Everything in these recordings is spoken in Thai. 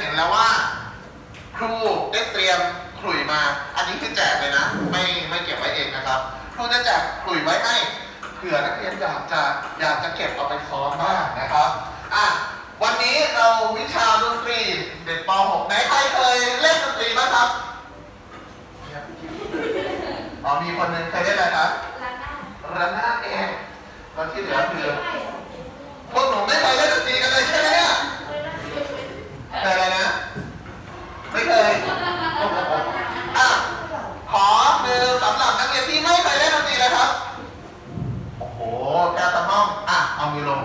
เห็นแล้วว่า ครูได้เตรียมขลุ่ยมา อันนี้คือแจกเลยนะ ไม่ไม่เก็บไว้เองนะครับ ครูจะแจกขลุ่ยไว้ให้เผื่อนักเรียนอยากจะอยากจะเก็บเอาไปซ้อมบ้างนะครับอะวันนี้เราวิชาดนตรีเด็กป .6 ไหนใครเคยเล่นดนตรีบ้างครับอ๋อมีคนหนึ่งเคยเล่นอะไรครับระนาดเองแล้วที่เหลือคือพวกหนูไม่เคยเล่นดนตรีกันเลยใช่ไหมเนี่ย เคยอะไรนะ ไม่เคยอะขอมือสำหรับนักเรียนที่ไม่เคยเล่นดนตรีเลยครับ โอ้โหแค่ตะม่อมอะ เอามือลง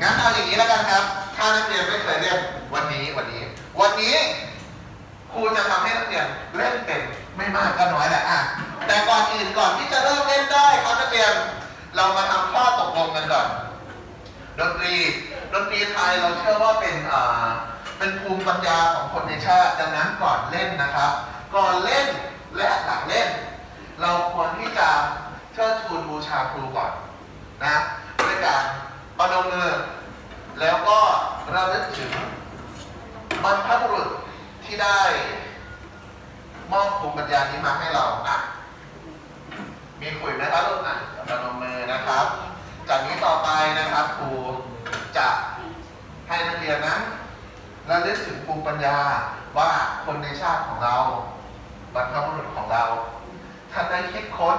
งั้นเอาอย่างนี้แล้วกันครับ ถ้านักเรียนไม่เคยเล่นวันนี้วันนี้ วันนี้ครูจะทำให้นักเรียนเล่นเป็นไม่มากก็น้อยแหละอะ แต่ก่อนอื่นก่อนที่จะเริ่มเล่นได้ครับนักเรียน เรามาทำข้อตกลงกันก่อน ดนตรี ดนตรีไทยเราเชื่อว่าเป็นอ่าเปัญญาของคนในชาติดังนั้นก่อนเล่นนะครับ ก่อนเล่นและหลังเล่น เราควรที่จะเชิดชูนบูชาครูก่อนนะด้วยการประนมมือแล้วก็ระลึกถึงบรรพบุรุษที่ได้มอบภูมิปัญญานี้มาให้เราอะมีคุยไหมครับลูกนะประนมมือนะครับ จากนี้ต่อไปนะครับครูจะให้นักเรียนนั้น ระลึกถึงภูมิปัญญาว่าคนในชาติของเราบรรพบุรุษของเราท่านได้คิดค้น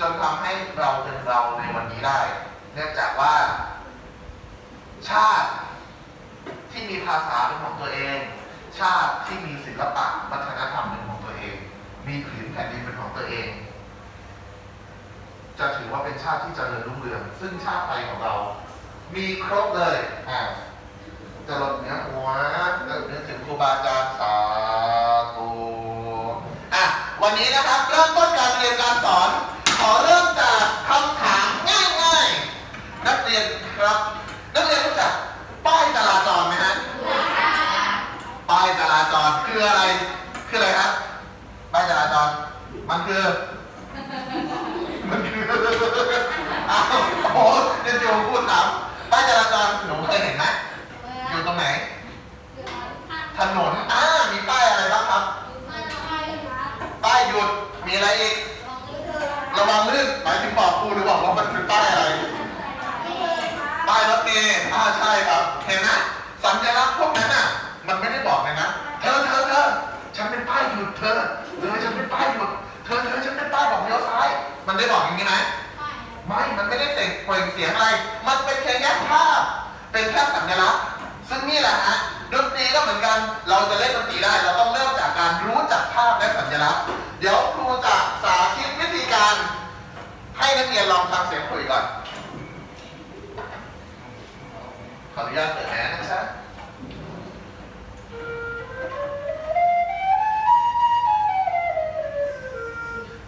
จนทำให้เราเป็นเราในวันนี้ได้ เนื่องจากว่า ชาติที่มีภาษาเป็นของตัวเอง ชาติที่มีศิลปะวัฒนธรรมเป็นของตัวเอง มีผืนแผ่นดินเป็นของตัวเอง จะถือว่าเป็นชาติที่เจริญรุ่งเรือง ซึ่งชาติไทยของเรา มีครบเลยอ่า จะลดเนื้อหัวแล้วนึกถึงครูบาอาจารย์สาธุอะวันนี้นะครับเริ่มต้นการเรียนการสอน ขอเริ่มจากคำถามง่ายๆ นักเรียนครับ นักเรียนรู้จักป้ายจราจรไหมฮะป้ายจราจรคืออะไร คืออะไรครับป้ายจราจร มันคือ มันคืออ้าวโอ้โหเดี๋ยวโยมพูดถามป้ายจราจรหนูเคยเห็นไหม อยู่ตรงไหน ถนนอ่ามีป้ายอะไรบ้างครับ ป้ายหยุด มีอะไรอีก ระวังลื่นหมายถึงบอกครูหรือบอกว่ามันคือป้ายอะไร ป้ายรถเมล์อ่าใช่ครับ เห็นไหมสัญลักษณ์พวกนั้นอะ มันไม่ได้บอกเลยนะ เธอเธอเธอฉันเป็นป้ายหยุดเธอ เธอฉันเป็นป้ายหยุด เธอเธอฉันเป็นป้ายบอกเลี้ยวซ้าย มันได้บอกอย่างนี้ไหมไม่ มันไม่ได้เสียงเปล่งเสียงอะไร มันเป็นแค่แค่ภาพ เป็นแค่สัญลักษณ์ ซึ่งนี่แหละฮะดนตรีก็เหมือนกัน เราจะเล่นดนตรีได้ เราต้องเริ่มจากการรู้จักภาพและสัญลักษณ์ เดี๋ยวครูจะสาธิตวิธีการ ให้นักเรียนลองฟังเสียงคุยก่อน ขออนุญาตเปิดแอร์นะครับ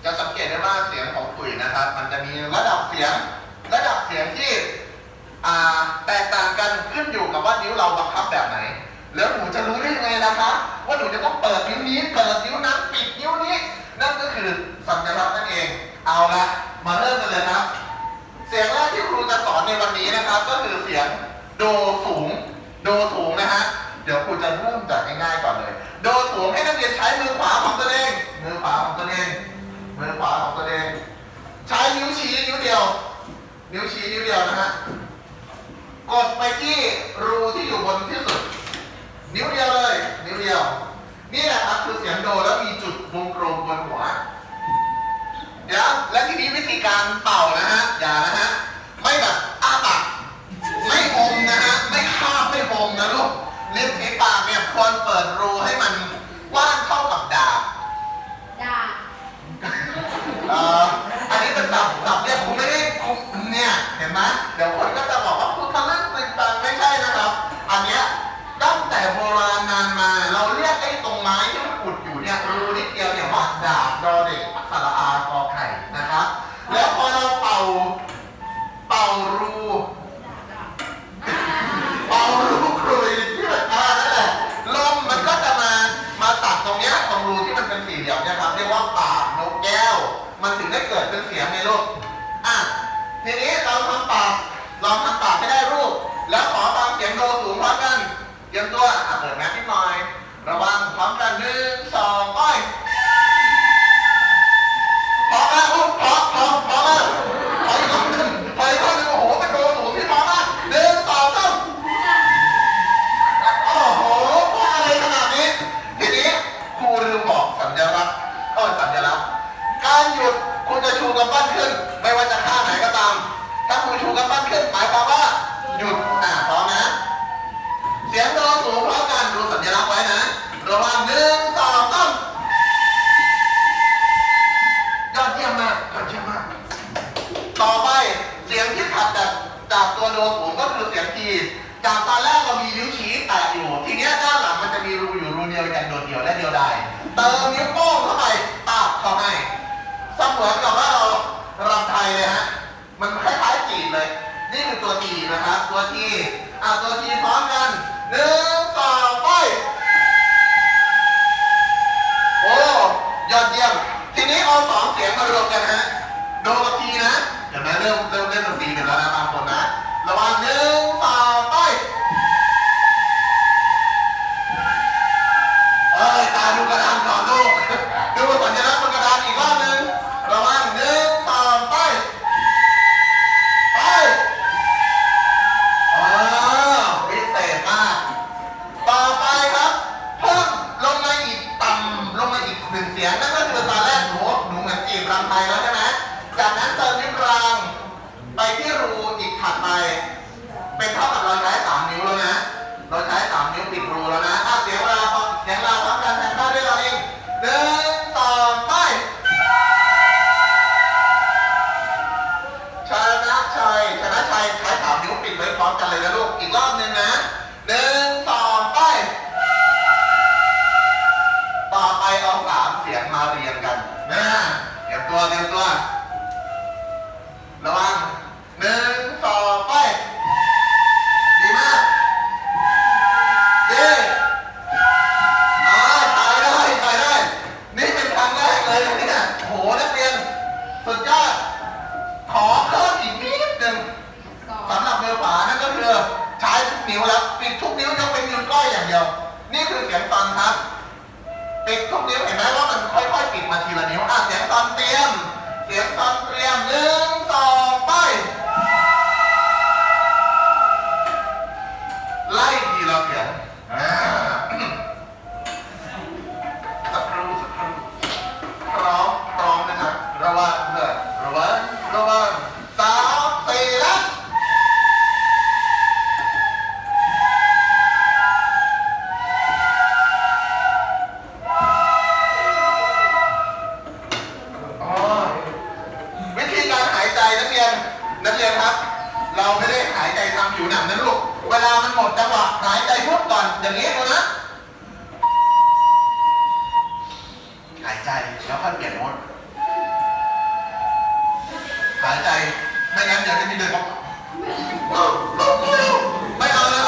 จะสังเกตได้ว่าเสียงของคุยนะครับ มันจะมีระดับเสียง ระดับเสียงที่ แตกต่างกันขึ้นอยู่กับว่านิ้วเราบังคับแบบไหน แล้วหนูจะรู้ได้ยังไงนะคะ ว่าหนูจะต้องเปิดนิ้วนี้ เปิดนิ้วนั้นปิดนิ้วนี้ นั่นก็คือสัญลักษณ์นั่นเอง เอาละมาเริ่มกันเลยครับเสียงแรกที่ครูจะสอนในวันนี้นะครับ ก็คือเสียงโดสูง โดสูงนะฮะเดี๋ยวครูจะเริ่มจากง่ายๆก่อนเลย โดสูงให้นักเรียนใช้มือขวาของตัวเองมือขวาของตัวเองมือขวาของตัวเองใช้นิ้วชี้นิ้วเดียว นิ้วชี้นิ้วเดียวนะฮะ กดไปที่รูที่อยู่บนที่สุด นิ้วเดียวเลย นิ้วเดียว นี่แหละครับคือเสียงโดแล้วมีจุดวงกลมบนหัว เดี๋ยวและทีนี้วิธีการเป่านะฮะ อย่านะฮะ ไม่แบบอ้าปากไม่อมนะฮะ ไม่คาบไม่อมนะลูกริมฝีปากเนี่ยควรเปิดรูให้มันกว้างเท่ากับดาบเอ่ออันนี้เป็น ตัวอะเปิดแมสนิดหน่อย ระวังพร้อมกันหนึ่งสอง จากตัวโดสูงก็คือเสียงทีจากตอนแรกเรามีนิ้วชี้แตะอยู่ ทีนี้ด้านหลังมันจะมีรูอยู่รูเดียวอย่างโดดเดี่ยวและเดียวดายเติมนิ้วโป้งเข้าไปตาบเข้าให้สมือนกับว่าเรารำไทยเลยฮะมันคล้ายๆจีบเลย นี่คือตัวทีนะครับ ตัวทีอะตัวทีพร้อมกันหนึ่งสองไปโอ้ยอดเยี่ยม ทีนี้เอาสองเสียงมารวมกันฮะโดกับทีนะ เดี๋ยวนะเริ่มเริ่มเล่นดนตรีกันแล้วนะบางคนนะระวังหนึ่งสองไปียว นี่คือเสียงฟันครับติดทุกนิ้วเห็นไหมว่ามันค่อยๆปิดมาทีละนิ้วอะเสียงฟันเตรียม เสียงฟันเตรียมหนึ่งสองไปไล่ นักเรียนครับ เราไม่ได้หายใจทำอยู่หนังนะลูก เวลามันหมดจังหวะหายใจพุบก่อนอย่างนี้เลยนะ หายใจแล้วค่อยเปลี่ยนโหมดหายใจไม่งั้นเดี๋ยจะมีเดินเอาไม่เอาแล้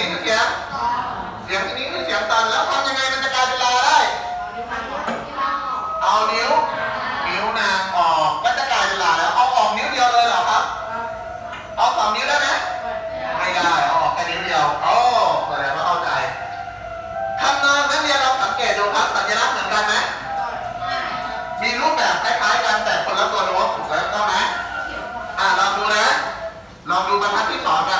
นี้เสียงเสียงนี้เสียงตันแล้วทำยังไงมันจะกลายเป็นลาได้ เอานิ้ว นิ้วนางออกก็จะกลายเป็นลาแล้ว เอาออกนิ้วเดียวเลยเหรอครับ เอาสองนิ้วได้ไหมไม่ได้ เอาออกแค่นิ้วเดียวโอ้แสดงว่าเข้าใจคำนองนักเรียนเราสังเกตดูครับสัญลักษณ์เหมือนกันไหมมีรูปแบบคล้ายๆกันแต่คนละตัวโน้ตถูกแล้วต้องไหมอ่าลองดูนะ ลองดูบรรทัดที่สองกัน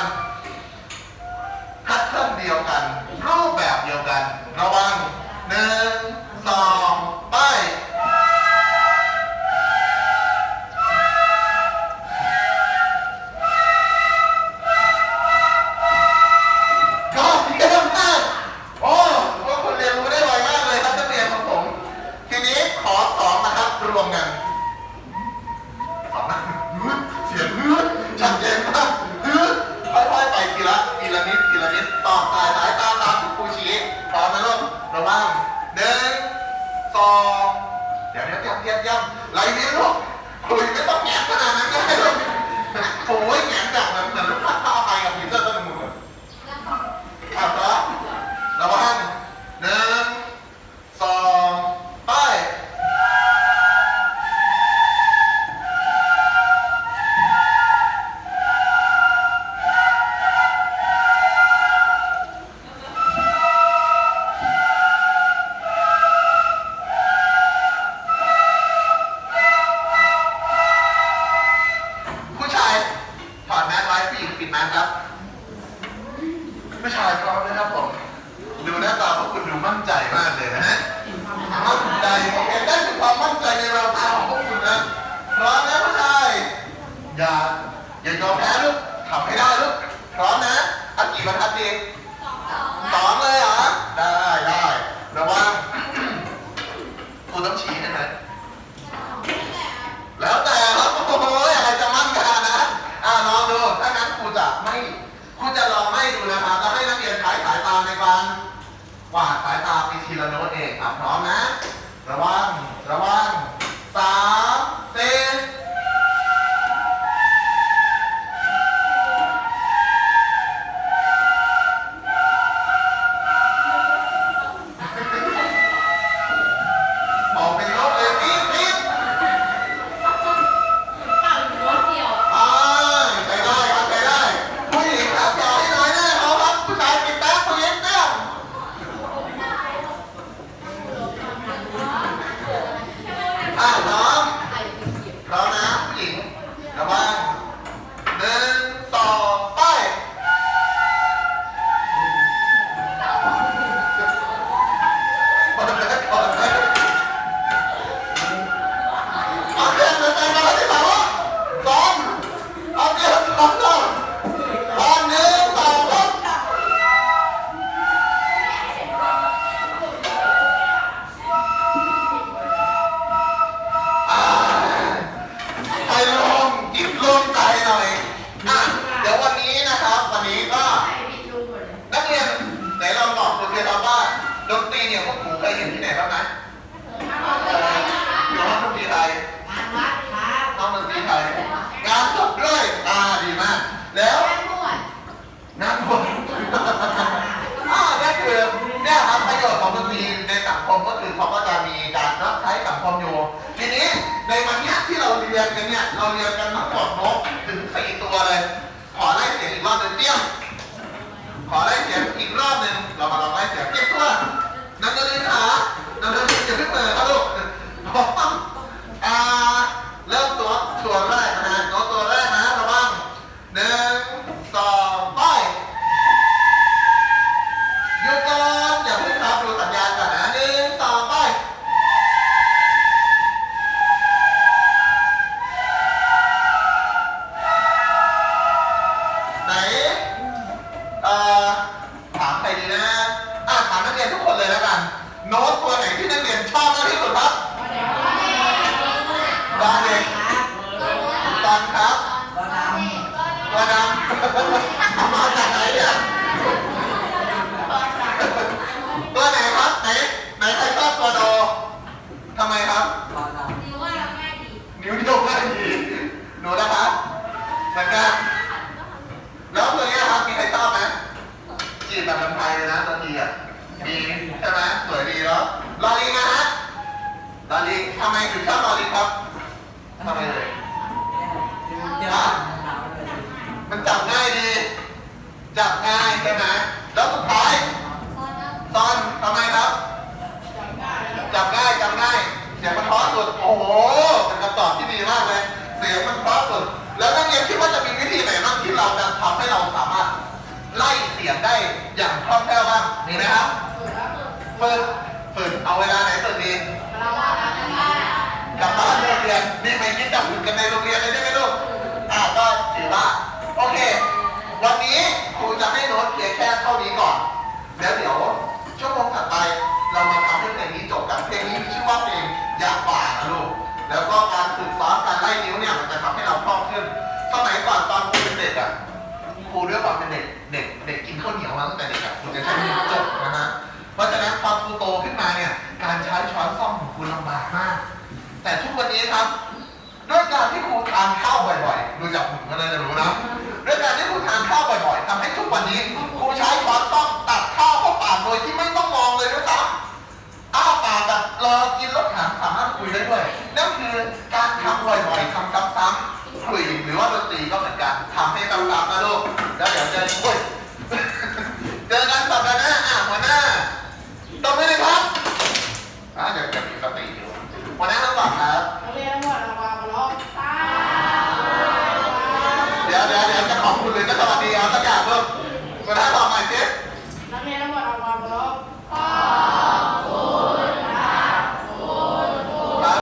อย่ายอมแพ้ลูกทำให้ได้ลูกพร้อมนะอัดกี่บรรทัดดี ลอลิงทำไมถึงชอบลอลิงครับทำไมเลยมันจับง่ายดี จับง่ายใช่ไหมแล้วสุดท้ายตอนทำไมครับ จับง่ายจับง่ายเสียงมันเพราะสุด โอ้โหเป็นคำตอบที่ดีมากเลยเสียงมันเพราะสุด แล้วนักเรียนคิดว่าจะมีวิธีไหนบ้างที่เราจะทำให้เราสามารถไล่เสียงได้อย่างคล่องแคล่วบ้างมีไหมครับฝึกฝึกเอาเวลาไหนฝึกดี กลับบ้านเลิกเรียนนี่ไปคิดจับฝึกกันในโรงเรียนเลยใช่ไหมลูกอ่าก็ถือว่าโอเค วันนี้ครูจะให้โน้ตเพียงแค่เท่านี้ก่อน แล้วเดี๋ยวชั่วโมงถัดไปเรามาทำให้เพลงนี้จบกันเพลงนี้มีชื่อว่าเพลงอยากป่านะลูกแล้วก็การฝึกซ้อมการไล่นิ้วเนี่ยมันจะทำให้เราคล่องขึ้นสมัยก่อนตอนครูเป็นเด็กอะครูด้วยความเป็นเด็ก แต่ทุกวันนี้ครับ ด้วยการที่ครูทานข้าวบ่อยๆ ดูจากหุ่นก็น่าจะรู้นะ ด้วยการที่ครูทานข้าวบ่อยๆทำให้ทุกวันนี้ครูใช้ช้อนซ่อมตักข้าวเข้าปากโดยที่ไม่ต้องมองเลยด้วยซ้ำอ้าปากแบบรอกินรถถังสามารถคุยได้ด้วย นั่นคือการทำบ่อยๆทำซ้ำๆคุยหรือว่าดนตรีก็เหมือนกันทำให้ซ้ำๆนะลูกแล้วเดี๋ยวจอ